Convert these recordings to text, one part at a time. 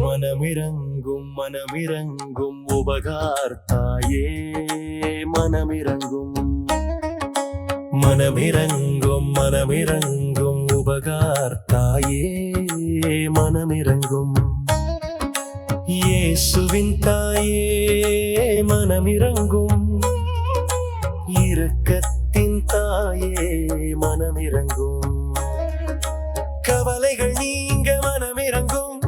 മനമിറങ്ങും മനമിറങ്ങും ഉപകാർത്തായേ മനമിറങ്ങും மனமிறங்கும் மனமிறங்கும் உபகார்த்தாயே மனமிறங்கும். இயேசுவின் தாயே மனமிறங்கும். இரக்கத்தின் தாயே மனமிறங்கும். கவலைகள் நீங்க மனமிறங்கும்.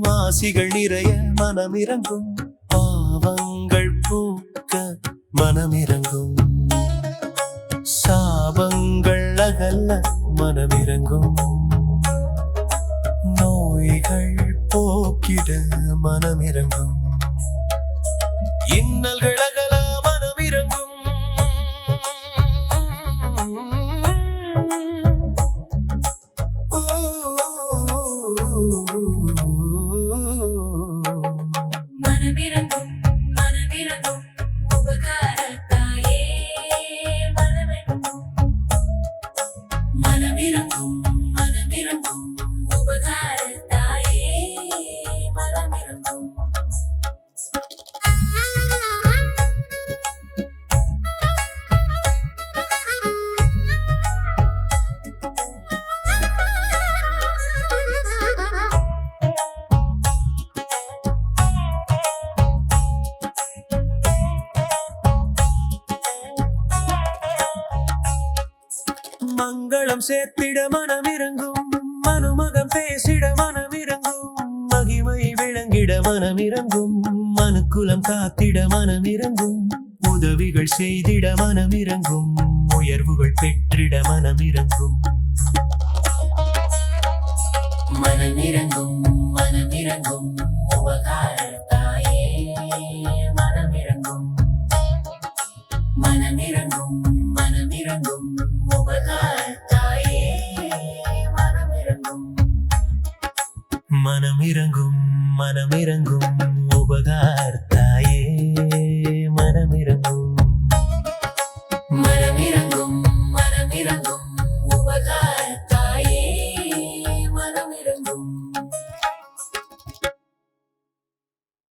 ஆசிகள் நிறைய மனமிறங்கும் பாவங்கள் பூக்க மனமிறங்கும் சாபங்கள் அகல்ல மனமிறங்கும் நோய்கள் போக்கிட மனமிறங்கும் இன்னல்கள் அகல மனமிரங்கும். Ooh. மங்களம் சேர்த்திட மனம் இறங்கும் மனுமகம் பேசிட மனம் இறங்கும் மகிமை விளங்கிட மனம் இறங்கும் மனுக்குலம் காத்திட மனம் இறங்கும் உதவிகள் செய்திட மனம் இறங்கும் உயர்வுகள் பெற்றிட மனம் இறங்கும் மனம் இறங்கும் மனம் இறங்கும் மனம் இறங்கும் மனம் இறங்கும் உபகார்த்த.